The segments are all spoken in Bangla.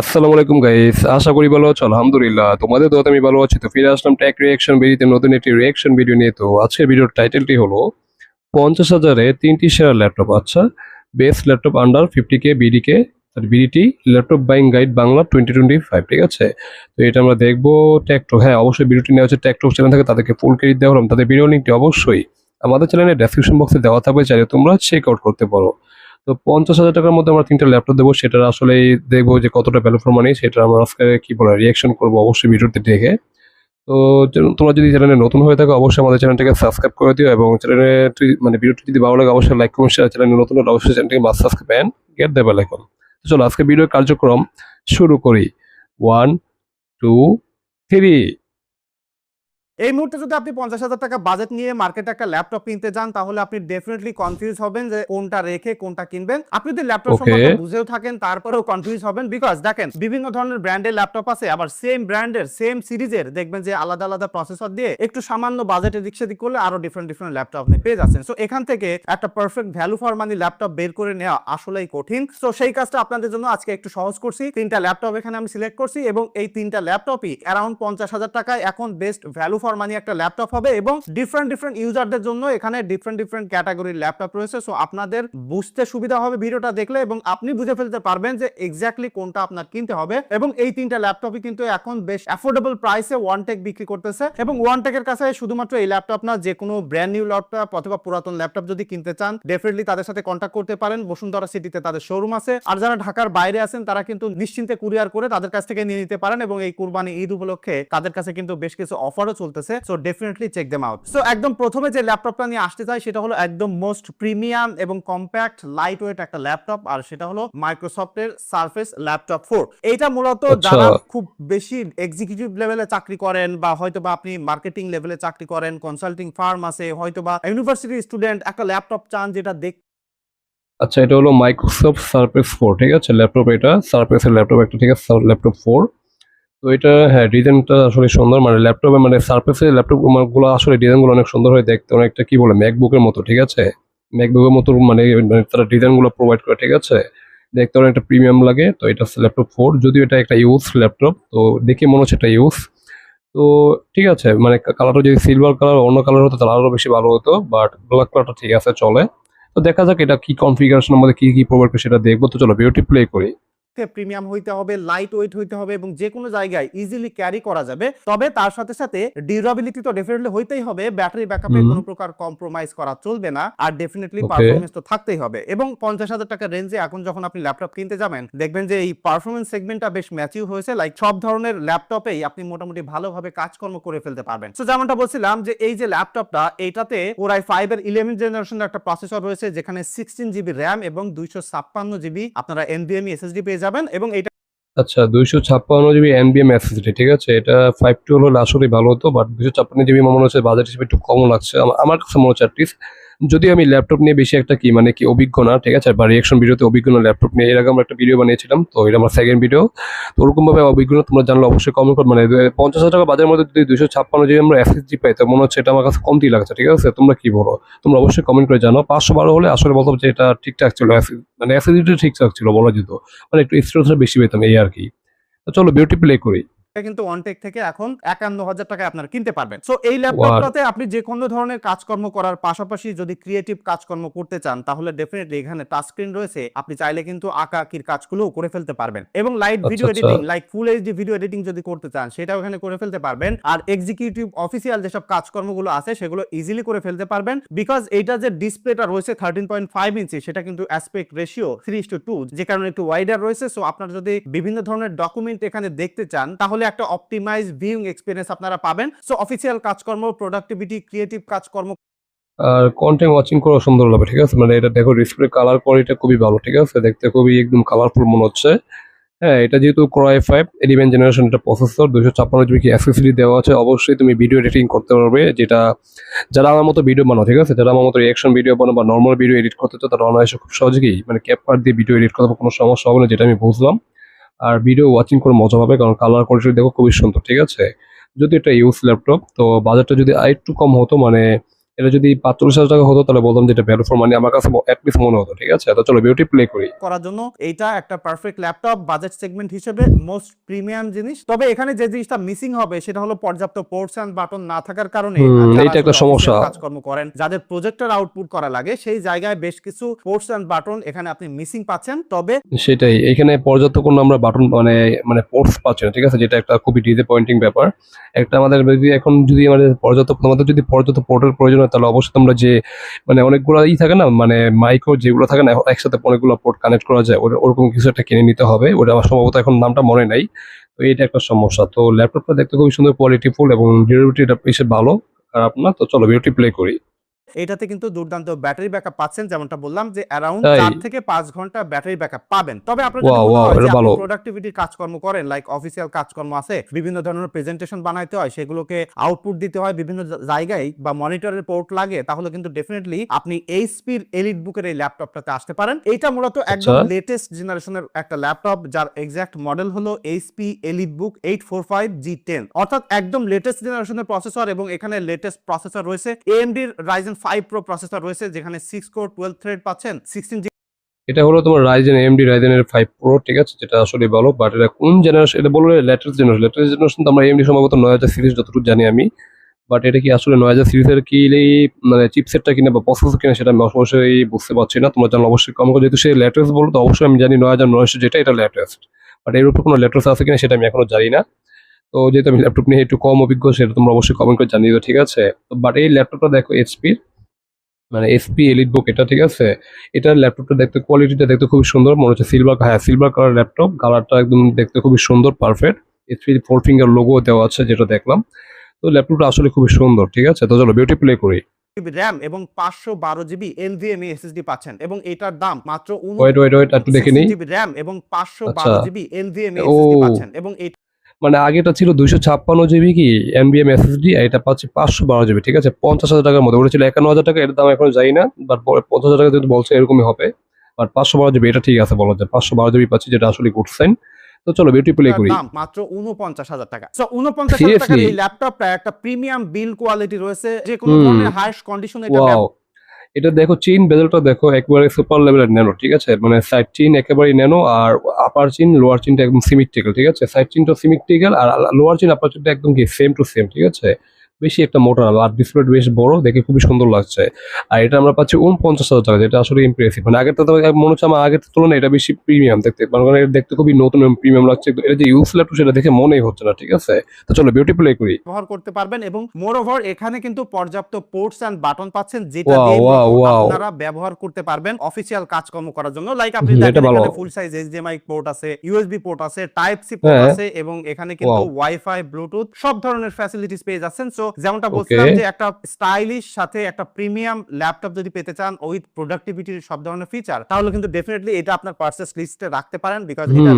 আসসালামু আলাইকুম গাইস আশা করি ভালো আছো? আলহামদুলিল্লাহ। তোমাদের দোয়াতে আমি ভালো আছি। তো ফিরে আসলাম ট্যাক রিয়াকশন ভিডিওতে নতুন একটি রিয়াকশন ভিডিও নিয়ে। তো আজকের ভিডিওর টাইটেলটি হলো, পঞ্চাশ হাজারে তিনটি সেরা ল্যাপটপ। আচ্ছা best laptop under fifty K বিডিকে BDT laptop buying guide Bangla twenty twenty five ঠিক আছে? তো এটা আমরা দেখব ট্যাকটো হ্যাঁ অবশ্যই ভিডিওটি নেওয়া হচ্ছে ট্যাকটো চ্যানেল থেকে, তাদেরকে ফুল ক্রেডিট দেওয়া হলাম তাদের ভিডিও লিঙ্কটি অবশ্যই আমাদের চ্যানেলের ডেসক্রিপশন বক্সে দেওয়া থাকবে। চাইলে তোমরা চেক আউট করতে পারো। তো পঞ্চাশ হাজার টাকার মধ্যে আমরা তিনটা ল্যাপটপ দেবো, সেটার আসলে দেখব যে কতটা ভ্যালু ফর মানি সেটা আমরা আজকে কি বলে রিয়াকশন করব অবশ্যই ভিডিওতে দেখে। তো তোমরা যদি চ্যানেলে নতুন হয়ে থাকো, অবশ্যই আমাদের চ্যানেলটাকে সাবস্ক্রাইব করে দিও এবং চ্যানেলে মানে ভিডিওটি যদি ভালো লাগে, অবশ্যই লাইক কমেন্ট শেয়ার চ্যানেলে নতুন হলে অবশ্যই চ্যানেলটাকে must subscribe and get the bell icon তো চলো আজকে ভিডিও কার্যক্রম শুরু করি। ওয়ান টু থ্রি এই মুহূর্তে যদি আপনি পঞ্চাশ হাজার টাকা বাজেট নিয়ে মার্কেটে একটা ল্যাপটপ কিনতে যান তাহলে আপনি ডেফিনেটলি কনফিউজ হবেন যে কোনটা রেখে কোনটা কিনবেন। আপনি যদি ল্যাপটপ. সম্পর্কে বুঝেও থাকেন তারপরেও কনফিউজ হবেন বিকজ দেখেন বিভিন্ন ধরনের ব্র্যান্ডের ল্যাপটপ আছে আবার সেম ব্র্যান্ডের সেম সিরিজের দেখবেন যে আলাদা আলাদা প্রসেসর দিয়ে একটু সামান্য বাজেটে দিক সেদিক করলে আরও ডিফারেন্ট ডিফারেন্ট ল্যাপটপ আপনি পেয়ে যাচ্ছেন। সো এখান থেকে একটা perfect value for money laptop বের করে নেওয়া আসলেই কঠিন। সো সেই কাজটা আপনাদের জন্য আজকে একটু সহজ করছি। তিনটা ল্যাপটপ এখানে আমি সিলেক্ট করছি এবং এই তিনটা ল্যাপটপই অ্যারাউন্ড পঞ্চাশ হাজার টাকায় এখন বেস্ট ভ্যালু ফর মানি একটা ল্যাপটপ হবে এবং ডিফারেন্ট ডিফারেন্ট ইউজারদের জন্য এখানে ডিফারেন্ট ডিফারেন্ট ক্যাটাগরির ল্যাপটপ রয়েছে। সো আপনাদের বুঝতে সুবিধা হবে ভিডিওটা দেখলে এবং আপনি বুঝে ফেলতে পারবেন যে এক্স্যাক্টলি কোনটা আপনার কিনতে হবে এবং এই তিনটা ল্যাপটপই কিন্তু এখন বেশ অ্যাফোর্ডেবল প্রাইসে ওয়ান টেক বিক্রি করতেছে এবং ওয়ান টেকের কাছে শুধুমাত্র এই ল্যাপটপ না, যে কোনো ব্র্যান্ড নিউ ল্যাপটপ অথবা পুরাতন ল্যাপটপ যদি কিনতে চান ডেফিনেটলি তাদের সাথে কন্ট্যাক্ট করতে পারেন। বসুন্ধরা সিটিতে তাদের শোরুম আছে। আর যারা ঢাকার বাইরে আছেন, তারা কিন্তু নিশ্চিন্তে কুরিয়ার করে তাদের কাছ থেকে নিয়ে নিতে পারেন এবং এই কুরবানি ঈদ উপলক্ষে তাদের কাছে কিন্তু বেশ কিছু অফারও চলতেছে so definitely check them out so একদম প্রথমে যে ল্যাপটপটা নিয়ে আসতে চাই সেটা হলো একদম মোস্ট প্রিমিয়াম এবং কম্প্যাক্ট লাইট ওয়েট একটা ল্যাপটপ আর সেটা হলো মাইক্রোসফটের সার্ফেস ল্যাপটপ ফোর এইটা মূলত আচ্ছা। যারা খুব বেশি এক্সিকিউটিভ লেভেলে চাকরি করেন বা হয়তো বা আপনি মার্কেটিং লেভেলে চাকরি করেন কনসাল্টিং ফার্ম আছে হয়তো বা ইউনিভার্সিটি স্টুডেন্ট একটা ল্যাপটপ চান যেটা দেখ আচ্ছা এটা হলো মাইক্রোসফট সার্ফেস ফোর ঠিক আছে? ল্যাপটপ এটা সার্ফেসের ল্যাপটপ একটা ঠিক আছে? ল্যাপটপ ফোর তো এটা হ্যাঁ ডিজাইনটা আসলে সুন্দর। মানে ল্যাপটপে মানে সার্ফেসের ল্যাপটপগুলো আসলে ডিজাইনগুলো অনেক সুন্দর হয় দেখতে। অনেকটা কি বলে ম্যাকবুকের মতো, ঠিক আছে? ম্যাকবুকের মতো মানে মানে তারা ডিজাইনগুলো প্রোভাইড করে, ঠিক আছে? দেখতে অনেকটা প্রিমিয়াম লাগে। তো এটা ল্যাপটপ ফোর যদিও এটা একটা ইউজ ল্যাপটপ তো দেখে মনে হচ্ছে এটা ইউজ তো ঠিক আছে মানে কালারটা যদি সিলভার কালার অন্য কালার হতো, তাহলে আরও বেশি ভালো হতো বাট ব্ল্যাক কালারটা ঠিক আছে, চলে। তো দেখা যাক এটা কি কনফিগারেশনের মধ্যে কি কি প্রোভাইড করে সেটা দেখব। তো চলো ভিডিওটি প্লে করি। প্রিমিয়াম হইতে হবে লাইট ওয়েট হইতে হবে এবং যে কোনো জায়গায় ইজিলি ক্যারি করা যাবে। তবে তার সাথে সাথে ডিউরাবিলিটি তো ডেফিনেটলি হইতেই হবে ব্যাটারি ব্যাকআপে কোনো প্রকার কম্প্রোমাইজ করা চলবে না আর ডেফিনেটলি পারফরমেন্স তো থাকতেই হবে। এবং পঞ্চাশ হাজার টাকার রেঞ্জে এখন যখন আপনি ল্যাপটপ কিনতে যাবেন দেখবেন যে এই পারফরমেন্স সেগমেন্টটা বেশ ম্যাচিউ হয়েছে লাইক সব ধরনের ল্যাপটপেই আপনি মোটামুটি ভালোভাবে কাজকর্ম করে ফেলতে পারবেন। তো যেমনটা বলছিলাম যে এই যে ল্যাপটপটা এইটাতে ওরাই ফাইভ এর ইলেভেন জেনারেশনের একটা প্রসেসর রয়েছে যেখানে সিক্সটিন জিবি র্যাম এবং দুইশো ছাপ্পান্ন জিবি আপনারা এনভিএমই এসএসডি পেয়ে যাবেন এবং এটা আচ্ছা দুইশো ছাপ্পান্ন জিবি এনবিএম এসএসডি ঠিক আছে? এটা ফাইভ টু হলে আসলে ভালো হতো বাট দুইশো ছাপ্পান্ন জিবি মনে হচ্ছে বাজেট হিসেবে একটু কম লাগছে। আমার কাছে মনে হচ্ছে অ্যাটলিস্ট যদি আমি ল্যাপটপ নিয়ে বেশি একটা কি মানে কি অভিজ্ঞ না, ঠিক আছে? বা রিয়াকশন ভিডিওতে অভিজ্ঞ না ল্যাপটপ নিয়ে। এরকম আমরা একটা ভিডিও বানিয়েছিলাম, তো এটা আমার সেকেন্ড ভিডিও তো ওরকমভাবে অভিজ্ঞ তোমরা জানলে অবশ্যই কমেন্ট করো। মানে পঞ্চাশ হাজার টাকা বাজারের মধ্যে যদি দুইশো ছাপ্পান্ন যদি আমরা এসএসডি পাই, তো মনে হচ্ছে এটা আমার কাছে কমতি লাগছে, ঠিক আছে? তোমরা কি বলো? তোমরা অবশ্যই কমেন্ট করে জানো পাঁচশো বারো হলে আসলে বলতাম যে এটা ঠিকঠাক ছিল মানে এসএসডিটা ঠিকঠাক ছিল, বলা যেত। মানে একটু স্টোরেজটা বেশি পেতাম, এই আর কি। চলো বিউটি প্লে করি। কিন্তু ওয়ানটেক থেকে এখন একান্ন হাজার টাকায় আপনারা কিনতে পারবেন। সো এই ল্যাপটপটাতে আপনি যে কোনো ধরনের কাজকর্ম করার পাশাপাশি যদি ক্রিয়েটিভ কাজকর্ম করতে চান তাহলে ডেফিনেটলি এখানে টাচ স্ক্রিন রয়েছে। আপনি চাইলে কিন্তু আঁকা আঁকির কাজগুলোও করে ফেলতে পারবেন। এবং light video. Editing like full HD video editing যদি করতে চান সেটাও এখানে করে ফেলতে পারবেন। আর এক্সিকিউটিভ অফিসিয়াল যেসব কাজকর্মগুলো আছে সেগুলো ইজিলি করে ফেলতে পারবেন। বিকজ এইটা যে ডিসপ্লেটা রয়েছে থার্টিন পয়েন্ট ফাইভ ইঞ্চি সেটা কিন্তু aspect ratio three to two two কারণে একটু ওয়াইডার রয়েছে। সো আপনার যদি বিভিন্ন ধরনের ডকুমেন্ট এখানে দেখতে চান তাহলে একটা অপটিমাইজ ভিউইং এক্সপিরিয়েন্স আপনারা পাবেন। সো অফিসিয়াল কাজকর্ম প্রোডাক্টিভিটি ক্রিয়েটিভ কাজকর্ম। আর কন্টেন্ট ওয়াচিং করা সুন্দর লাগবে, ঠিক আছে? মানে এটা দেখো ডিসপ্লে কালার কোয়ালিটি খুবই ভালো, ঠিক আছে? দেখতে খুবই একদম কালারফুল মনে হচ্ছে। হ্যাঁ এটা যেহেতু ক্রয় ফাইভ ইলেভেন জেনারেশন এটা প্রসেসর দুশো ছাপ্পান্ন জিবি কি অ্যাক্সেসরি দেওয়া আছে, অবশ্যই তুমি ভিডিও এডিটিং করতে পারবে, যেটা যারা আমার মতো ভিডিও বানাও, ঠিক আছে? যারা আমার মতো রিয়াকশন ভিডিও বানাও বা নর্মাল ভিডিও এডিট করতে চাও, তারা অনায়াসে খুব সহজেই মানে ক্যাপকার দিয়ে ভিডিও এডিট করতে কোনো সমস্যা হবে না, যেটা আমি বুঝলাম। আর ভিডিও ওয়াচিং করে মজা পাবে, কারণ কালার কোয়ালিটি দেখো খুবই সুন্দর, ঠিক আছে? যদি এটা ইউজ ল্যাপটপ তো বাজারটা যদি আর একটু কম হতো মানে এটা যদি পাঁচচল্লিশ হাজার টাকা হতো তাহলে বলতাম যে এটা ভ্যালু ফর মানি আমার কাছে অ্যাটলিস্ট মনে হতো ঠিক আছে? তো চলো বিউটি প্লে করি। করার জন্য এইটা একটা পারফেক্ট ল্যাপটপ বাজেট সেগমেন্ট হিসেবে মোস্ট প্রিমিয়াম জিনিস। তবে এখানে যে জিনিসটা মিসিং হবে সেটা হলো পর্যাপ্ত পোর্টস এন্ড বাটন না থাকার কারণে এইটা একটা সমস্যা। কাজকর্ম করেন যাদের প্রজেক্টর আউটপুট করা লাগে সেই জায়গায় বেশ কিছু পোর্টস এন্ড বাটন এখানে আপনি মিসিং পাচ্ছেন। তবে সেটাই এখানে পর্যাপ্ত কোনো আমরা বাটন মানে মানে পোর্টস পাচ্ছি না ঠিক আছে? যেটা একটা খুবই ডিসঅ্যাপয়েন্টিং ব্যাপার। একটা আমাদের যদি এখন যদি আমাদের পর্যাপ্ত আমাদের যদি পর্যাপ্ত পোর্টের প্রয়োজন হয় তাহলে অবশ্যই তোমরা যে মানে অনেকগুলো ই থাকে না মানে মাইক্রো যেগুলো থাকে না একসাথে অনেকগুলো পোর্ট কানেক্ট করা যায় ওটা- ওরকম কিছু একটা কিনে নিতে হবে, ওটা আমার সম্ভবত এখন নামটা মনে নাই, তো এটা একটা সমস্যা। তো ল্যাপটপটা দেখতে খুবই সুন্দর কোয়ালিটিফুল এবং ডিউরেবিলিটিটা বেশি ভালো, খারাপ না, তো চলো ভিডিওটি প্লে করি। এটাতে কিন্তু দুর্দান্ত ব্যাটারি ব্যাকআপ পাচ্ছেন যেমনটা বললাম যে অ্যারাউন্ড চার থেকে পাঁচ ঘণ্টা ব্যাটারি ব্যাকআপ পাবেন। তবে আপনার। প্রোডাক্টিভিটির কাজকর্ম করেন লাইক অফিসিয়াল কাজকর্ম আছে বিভিন্ন ধরনের প্রেজেন্টেশন বানাইতে হয় সেগুলোকে আউটপুট দিতে হয় বিভিন্ন জায়গায় বা মনিটরের পোর্ট লাগে তাহলে কিন্তু ডেফিনেটলি আপনি এইচপির এলিট বুকের এই ল্যাপটপটাতে আসতে পারেন। এটা মূলত একদম আচ্ছা। লেটেস্ট জেনারেশনের একটা ল্যাপটপ যার এক্সাক্ট মডেল হলো HP elite book eight four five G ten অর্থাৎ একদম লেটেস্ট জেনারেশনের প্রসেসর এবং এখানে লেটেস্ট প্রসেসর রয়েছে। এএমডির রাইজেন ফাইভ প্রো প্রসেসর রয়েছে, যেখানে সিক্স কোর টুয়েলভ থ্রেড পাচ্ছেন সিক্সটিন এটা হলো তোমার রাইজেন এমডি রাইজেনের ফাইভ প্রো ঠিক আছে? যেটা আসলে ভালো বাট এটা কোন জেনারেশন এটা বললে লেটেস্ট জেনারেশন লেটেস্ট জেনারেশন তো আমরা এমডি সম্ভবত নয় হাজার সিরিজ যতটুকু জানি আমি বাট এটা কি আসলে নয় হাজার সিরিজের কি মানে চিপসেটটা কিনা বা প্রসেসর কিনা সেটা আমি অবশ্যই বুঝতে পারছি না, তোমরা জানলে অবশ্যই কম করে। যেহেতু সেই লেটেস্ট বলো, তো অবশ্যই আমি জানি নয় হাজার নয়শো যেটা এটা লেটেস্ট বাট এর উপর কোনো লেটেস্ট আছে কিনা সেটা আমি এখনও জানি না। তো যেহেতু আমি ল্যাপটপ নিয়ে একটু কম অভিজ্ঞ, সেটা তোমরা অবশ্যই কমেন্ট করে জানিয়ে দিও, ঠিক আছে? তো বাট এই ল্যাপটপটা দেখো এইচপির মানে এসপি এলিট বুক এটা ঠিক আছে? এটার ল্যাপটপটা দেখতে কোয়ালিটিটা দেখতে খুবই সুন্দর মনে হচ্ছে সিলভার হ্যাঁ সিলভার কালার ল্যাপটপ কালারটা একদম দেখতে খুবই সুন্দর perfect HP four finger logo দেওয়া আছে যেটা দেখলাম। তো ল্যাপটপটা আসলে খুবই সুন্দর ঠিক আছে? তো চলো বিউটি প্লে করি। র্যাম এবং পাঁচশো বারো জিবি এনভিএমই এসএসডি পাচ্ছেন এবং এটার দাম মাত্র ওয়েট ওয়েট ওয়েট একটু দেখে নিই। র্যাম এবং পাঁচশো। বারো জিবি এনভিএমই। এসএসডি পাচ্ছেন এবং মানে আগেটা ছিল দুইশো ছাপ্পান্ন জিবি কি এমবিএম এসএসডি এটা পাচ্ছি পাঁচশো বারো জিবি ঠিক আছে? পঞ্চাশ হাজার টাকার মধ্যে ওটা ছিল একান্ন হাজার টাকা এটার দাম এখন যাই না বাট পঞ্চাশ হাজার টাকা যদি বলছে এরকমই হবে। বাট পাঁচশো বারো জিবি এটা ঠিক আছে বলা যায় পাঁচশো বারো জিবি পাচ্ছি যেটা আসলে গুড সাইন তো চলো বিউটি প্লে করি। মাত্র উনপঞ্চাশ হাজার টাকা। সো টাকার এই ল্যাপটপটা একটা প্রিমিয়াম বিল কোয়ালিটি রয়েছে যে কোনো। ধরনের হাইস্ট কন্ডিশনে এটা এটা দেখো চিন বেজেলটা দেখো, একবারে সুপার লেভেলের ন্যানো ঠিক আছে? মানে সাইড চিন একেবারে ন্যানো আর আপার চিন লোয়ার চিনটা একদম সিমিট্রিক্যাল ঠিক আছে? সাইড চিনটা সিমিট্রিক্যাল আর লোয়ার চিন আপার চিনটা একদম কি সেম টু সেম ঠিক আছে? বেশি একটা মোটা না আর ডিসপ্লেটা বেশ বড় দেখে খুবই সুন্দর লাগছে। আর এটা আমরা পাচ্ছি উনপঞ্চাশ হাজার টাকা যেটা আসলে ইমপ্রেসিভ মানে আগের তো মনে হচ্ছে আমার আগের তুলনায় এটা বেশি প্রিমিয়াম দেখতে। মানে এটা দেখতে খুবই নতুন প্রিমিয়াম লাগছে। এটা যে ইউজ ল্যাপটপ সেটা দেখে মনেই হচ্ছে না ঠিক আছে? তো চলো বিউটি প্লে করি। ব্যবহার করতে পারবেন এবং মোর ওভার এখানে কিন্তু পর্যাপ্ত পোর্টস এন্ড বাটন পাচ্ছেন যেটা দিয়ে. আপনারা ব্যবহার করতে পারবেন অফিসিয়াল কাজকর্ম করার জন্য। লাইক আপনি এখানে ফুল সাইজ এইচডিএমআই পোর্ট আছে ইউএসবি পোর্ট আছে টাইপ সি পোর্ট। আছে এবং এখানে কিন্তু. ওয়াইফাই ব্লুটুথ সব ধরনের ফ্যাসিলিটিস পেয়ে যাচ্ছেন। সো যেমনটা বলছিলাম যে একটা স্টাইলিশ সাথে একটা প্রিমিয়াম ল্যাপটপ যদি পেতে চান উইথ প্রোডাক্টিভিটির সব ধরনের ফিচার তাহলে কিন্তু ডেফিনেটলি এটা আপনার পারচেস লিস্টে রাখতে পারেন বিকজ এটা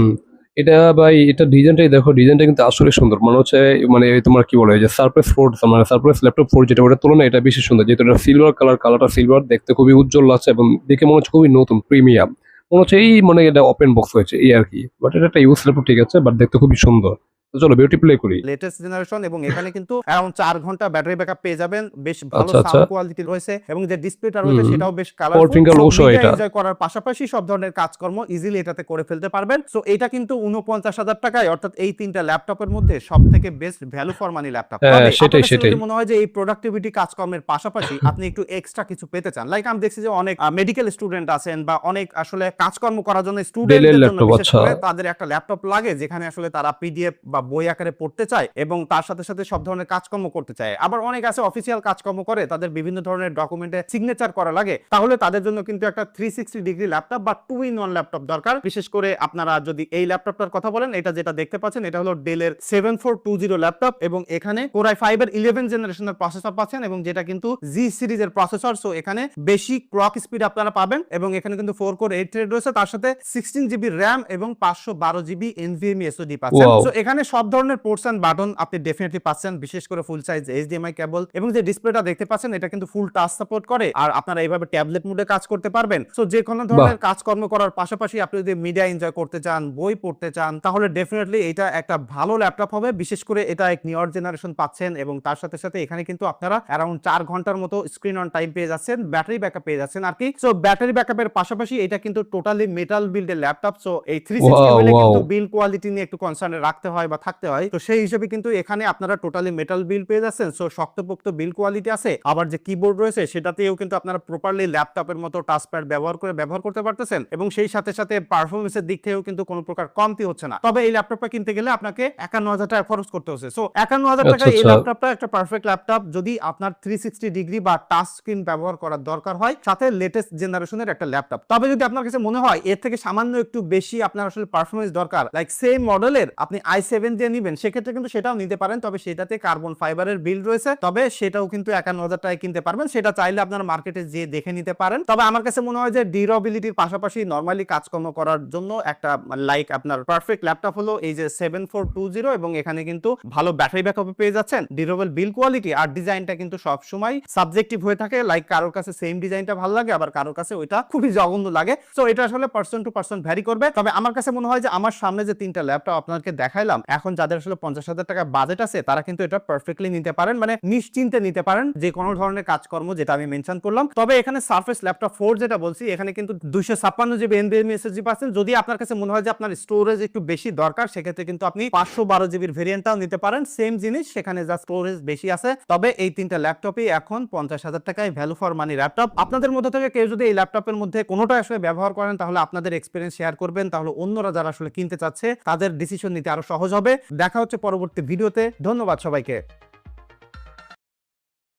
এটা ভাই এটা ডিজাইনটাই দেখো ডিজাইনটা কিন্তু আসলে সুন্দর। মনে হচ্ছে মানে তোমার কি বলে যে সারপ্রাইজ ফোর মানে সারপ্রাইজ ল্যাপটপ ফোর যেটা ওটার তুলনায় এটা বেশি সুন্দর। যেহেতু এটা সিলভার কালার কালারটা সিলভার দেখতে খুবই উজ্জ্বল লাগছে এবং দেখে মনে হচ্ছে খুবই নতুন প্রিমিয়াম মনে হচ্ছে এই মানে এটা ওপেন বক্স হয়েছে এই আর কি। বাট এটা একটা ইউজ ল্যাপটপ ঠিক আছে বাট দেখতে খুবই সুন্দর। চলো বিউটি প্লে করি লেটেস্ট জেনারেশন এবং এখানে কিন্তু অ্যারাউন্ড চার ঘণ্টা ব্যাটারি ব্যাকআপ পেয়ে যাবেন বেশ ভালো আচ্ছা, আচ্ছা। সাউন্ড কোয়ালিটি রয়েছে এবং যে ডিসপ্লেটা রয়েছে সেটাও বেশ কালারফুল logo এটা। এনজয় করার পাশাপাশি সব ধরনের কাজকর্ম ইজিলি এটাতে করে ফেলতে পারবেন সো এটা কিন্তু উনপঞ্চাশ হাজার টাকায় অর্থাৎ এই তিনটা ল্যাপটপের মধ্যে সব থেকে best value for money laptop হ্যাঁ, সেটাই, সেটাই। মনে হয় যে এই প্রোডাক্টিভিটি কাজকর্মের পাশাপাশি আপনি একটু এক্সট্রা কিছু পেতে চান লাইক আমি দেখছি যে অনেক মেডিকেল স্টুডেন্ট আছেন বা অনেক আসলে কাজকর্ম করার জন্য স্টুডেন্টদের জন্য আচ্ছা। তাদের একটা ল্যাপটপ লাগে যেখানে আসলে তারা পিডিএফ বা বই আকারে পড়তে চায় এবং তার সাথে সাথে সব ধরনের কাজকর্ম করতে চায়। আবার অনেক আছে অফিসিয়াল কাজকর্ম করে তাদের বিভিন্ন ধরনের ডকুমেন্টে সিগনেচার করা লাগে। তাহলে তাদের জন্য কিন্তু একটা থ্রি সিক্সটি ডিগ্রি ল্যাপটপ বা টু ইন ওয়ান ল্যাপটপ দরকার। বিশেষ করে আপনারা যদি এই ল্যাপটপটার কথা বলেন এটা যেটা দেখতে পাচ্ছেন এটা হলো ডেলের seven four two zero laptop এবং এখানে কোরাই ফাইভ এর ইলেভেন জেনারেশনের প্রসেসর পাচ্ছেন এবং যেটা কিন্তু জি সিরিজের প্রসেসর সো এখানে বেশি ক্লক স্পিড আপনারা পাবেন এবং এখানে কিন্তু ফোর কোর এইট থ্রেড রয়েছে তার সাথে সিক্সটিন জিবি র্যাম এবং পাঁচশো বারো জিবি এনভিএমই এসওডি পাচ্ছেন. তো এখানে সব ধরনের পোর্টস অ্যান্ড বাটন আপনি ডেফিনেটলি পাচ্ছেন বিশেষ করে ফুল সাইজ এইচডিএমআই কেবল এবং যে ডিসপ্লেটা দেখতে পাচ্ছেন এটা কিন্তু ফুল টাচ সাপোর্ট করে আর আপনারা এইভাবে ট্যাবলেট মোডে কাজ করতে পারবেন। সো যে কোনো ধরনের কাজকর্ম করার পাশাপাশি আপনি যদি মিডিয়া এনজয় করতে চান বই পড়তে চান তাহলে ডেফিনেটলি এটা একটা ভালো ল্যাপটপ হবে। বিশেষ করে এটা এক নিউয়ার জেনারেশন পাচ্ছেন এবং তার সাথে সাথে এখানে কিন্তু আপনারা অ্যারাউন্ড চার ঘণ্টার মতো স্ক্রিন অন টাইম পেয়ে যাচ্ছেন ব্যাটারি ব্যাকআপ পেয়ে যাচ্ছেন আর কি। সো ব্যাটারি ব্যাকআপের পাশাপাশি এটা কিন্তু টোটালি মেটাল বিল্ডের ল্যাপটপ সো এই থ্রি সিক্সটি. কিন্তু বিল কোয়ালিটি নিয়ে একটু কনসার্ন রাখতে হয় বা থাকতে হয়। তো সেই হিসেবে কিন্তু এখানে আপনারা টোটালি মেটাল বিল পেয়ে যাচ্ছেন। সো শক্তপোক্ত বিল কোয়ালিটি আছে। আবার যে কিবোর্ড রয়েছে সেটাতেও কিন্তু আপনারা প্রপারলি ল্যাপটপের মতো টাচপ্যাড ব্যবহার করে ব্যবহার করতে পারতেছেন। এবং সেই সাথে সাথে পারফরমেন্সের দিক থেকেও কিন্তু কোনো প্রকার কমতি হচ্ছে না। তবে এই ল্যাপটপটা কিনতে গেলে আপনাকে একান্ন হাজার টাকা খরচ করতে হচ্ছে। সো একান্ন হাজার আচ্ছা, টাকা এই আচ্ছা। ল্যাপটপটা একটা পারফেক্ট ল্যাপটপ যদি আপনার থ্রি সিক্সটি ডিগ্রি বা টাচ স্ক্রিন ব্যবহার করার দরকার হয় সাথে লেটেস্ট জেনারেশনের একটা ল্যাপটপ তবে যদি আপনার কাছে মনে হয় এর থেকে সামান্য একটু বেশি আপনার আসলে পারফরমেন্স দরকার লাইক সেম মডেলের আপনি আই সেভেন দিয়ে নিবেন, সেক্ষেত্রে কিন্তু সেটাও নিতে পারেন। তবে সেটাতে কার্বন ফাইবারের বিল রয়েছে, তবে সেটাও কিন্তু একান্ন হাজার টাকায় কিনতে পারবেন। সেটা চাইলে আপনার মার্কেটে যে দেখে নিতে পারেন। তবে আমার কাছে মনে হয় যে ডিউরেবিলিটির পাশাপাশি নর্মালি কাজকর্ম করার জন্য একটা লাইক আপনার পারফেক্ট ল্যাপটপ হলো এই যে সেভেন ফোর টু জিরো এবং এখানে কিন্তু ভালো ব্যাটারি ব্যাকআপ পেয়ে যাচ্ছেন। ডিউরেবল বিল কোয়ালিটি আর ডিজাইনটা কিন্তু সবসময় সাবজেক্টিভ হয়ে থাকে লাইক কারোর কাছে সেম ডিজাইনটা ভালো লাগে, আবার কারোর কাছে ওইটা খুবই জঘন্য লাগে। সো এটা আসলে পার্সন টু পার্সন ভ্যারি করবে। তবে আমার কাছে মনে হয় যে আমার সামনে যে তিনটা ল্যাপটপ আপনাকে দেখাইলাম এখন যাদের আসলে পঞ্চাশ হাজার টাকা বাজেট আছে, তারা কিন্তু এটা পারফেক্টলি নিতে পারেন মানে নিশ্চিন্তে নিতে পারেন যে কোনো ধরনের কাজকর্ম যেটা আমি মেনশন করলাম। তবে এখানে সার্ফেস ল্যাপটপ ফোর যেটা বলছি, এখানে কিন্তু দুইশো ছাপ্পান্ন জিবি এনবিএম এসএসজি পাচ্ছেন। যদি আপনার কাছে মনে হয় যে আপনার স্টোরেজ একটু বেশি দরকার, সেক্ষেত্রে কিন্তু আপনি পাঁচশো বারো জিবির ভেরিয়েন্টটাও নিতে পারেন। সেম জিনিস, সেখানে যা স্টোরেজ বেশি আছে। তবে এই তিনটা ল্যাপটপই এখন পঞ্চাশ হাজার টাকায় ভ্যালু ফর মানি ল্যাপটপ আপনাদের মধ্যে থেকে কেউ যদি এই ল্যাপটপের মধ্যে কোনোটা আসলে ব্যবহার করেন, তাহলে আপনাদের এক্সপিরিয়েন্স শেয়ার করবেন। তাহলে অন্যরা যারা আসলে কিনতে চাচ্ছে, তাদের ডিসিশন নিতে আরও সহজ হবে। দেখা হচ্ছে পরবর্তী ভিডিওতে। ধন্যবাদ সবাইকে।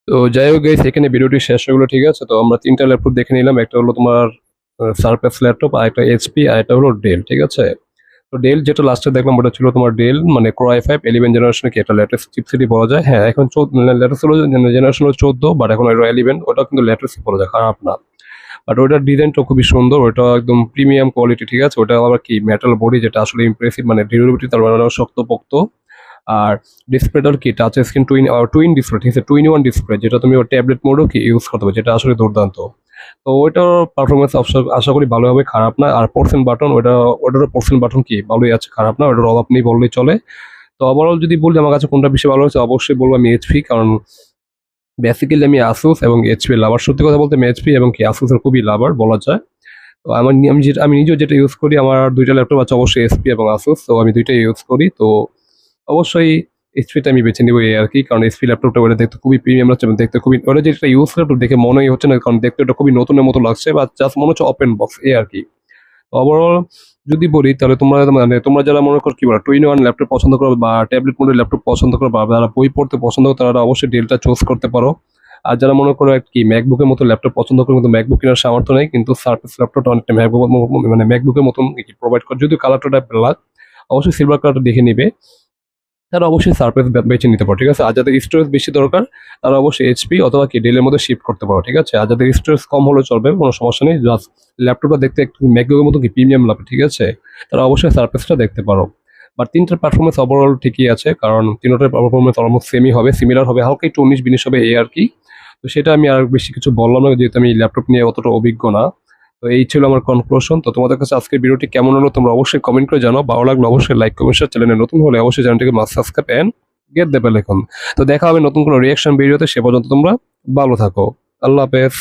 তো যাই হোক গাইস এখানে ভিডিওটি শেষ হয়ে ঠিক আছে? তো আমরা তিনটা ল্যাপটপ দেখে নিলাম। একটা হলো তোমার সারফেস ল্যাপটপ আর একটা এইচপি আর একটা হলো ডেল ঠিক আছে? তো ডেল যেটা লাস্টে দেখলাম, ওটা ছিল তোমার ডেল মানে ক্রয় ফাইভ ইলেভেন জেনারেশনে কি? একটা লেটেস্ট চিপসিটি বলা যায়। হ্যাঁ এখন লেটেস্ট হলো জেনারেশন হলো চোদ্দ বাট এখন ইলেভেন ওটা কিন্তু লেটেস্ট বলা যায়, খারাপ না। বাট ওটার ডিজাইনটা খুবই সুন্দর, ওটা একদম প্রিমিয়াম কোয়ালিটি ঠিক আছে? ওটা আবার কি? মেটাল বডি যেটা আসলে ইমপ্রেসিভ মানে ডিউরেবিলিটি তার মানে শক্তপোক্ত। আর ডিসপ্লেটার কি? Touch screen twin twin display ঠিক আছে? টুইন ওয়ান ডিসপ্লে যেটা তুমি ট্যাবলেট মোডও কি ইউজ করতে পারো, যেটা আসলে দুর্দান্ত। তো ওইটার পারফরমেন্স আশা করি ভালো হবে খারাপ না। আর পোর্সেন্ট বাটন ওটা ওটারও পোর্সেন্ট বাটন কি? ভালোই আছে, খারাপ না, ওটার অভাব নেই বললেই চলে। তো ওভারঅল যদি বলি, আমার কাছে কোনটা বেশি ভালো হয়েছে, অবশ্যই বলব আমি এইচপি কারণ বেসিক্যালি আমি আসুস এবং এইচপি লাভার সত্যি কথা বলতে এইচপি এবং কি আসুসের খুবই লাভার বলা যায়। তো আমার আমি যেটা আমি নিজেও যেটা ইউজ করি, আমার দুইটা ল্যাপটপ আছে অবশ্যই এসপি এবং আসুস তো আমি দুইটাই ইউজ করি। তো অবশ্যই এইচপিটা আমি বেছে নিবো এই আর কি, কারণ এইচপি ল্যাপটপটা ওটা দেখতে খুবই প্রিমিয়াম লাগছে দেখতে খুবই ওটা যেটা ইউজ ল্যাপটপ দেখে মনেই হচ্ছে না, কারণ দেখতে ওটা খুবই নতুনের মতো লাগছে বা জাস্ট মনে হচ্ছে ওপেন বক্স এই আর কি। ওভারঅল যদি বলি, তাহলে তোমরা মানে তোমরা যারা মনে করো কি বলো টুইন ওয়ান ল্যাপটপ পছন্দ করো বা ট্যাবলেট মোডের ল্যাপটপ পছন্দ করো বা যারা বই পড়তে পছন্দ করো, তারা অবশ্যই ডেলটা চুজ করতে পারো। আর যারা মনে করো কি ম্যাকবুকের মতো ল্যাপটপ পছন্দ করো, কিন্তু ম্যাকবুক কেনার সামর্থ্য নেই, কিন্তু সার্ফেস ল্যাপটপটা অনেকটা ম্যাকবুক মানে ম্যাকবুকের মতন প্রোভাইড করে। যদিও কালারটা ব্ল্যাক অবশ্যই সিলভার কালারটা দেখে নিবে। তারা অবশ্যই সার্ফেস বেছে নিতে পারো, ঠিক আছে? আর যাদের স্টোরেজ বেশি দরকার, তারা অবশ্যই এইচপি অথবা কি ডেলের মধ্যে শিফট করতে পারো, ঠিক আছে? আর যাদের স্টোরেজ কম হলে চলবে, কোনো সমস্যা নেই জাস্ট ল্যাপটপটা দেখতে একটু ম্যাকবুকের মতো কি প্রিমিয়াম লাগবে ঠিক আছে? তারা অবশ্যই সার্ফেসটা দেখতে পারো। বাট তিনটার পারফরমেন্স ওভারঅল ঠিকই আছে, কারণ তিনটার পারফরমেন্স অলমোস্ট সেমই হবে সিমিলার হবে, হালকা একটু উনিশ বিনিশ হবে এই আর কি। তো সেটা আমি আর বেশি কিছু বললাম না, যেহেতু আমি ল্যাপটপ নিয়ে অতটা অভিজ্ঞ না। তো এই ছিল আমার কনক্লুশন তো তোমাদের কাছে আজকের ভিডিওটি কেমন হলো তোমরা অবশ্যই কমেন্ট করে জানাও। ভালো লাগল অবশ্যই লাইক কমেন্ট শেয়ার চ্যানেলে নতুন হলে অবশ্যই চ্যানেলটিকে must subscribe and get the bell তো দেখা হবে নতুন কোনো রিয়াকশন ভিডিওতে সে পর্যন্ত তোমরা ভালো থাকো। আল্লাহ হাফেজ।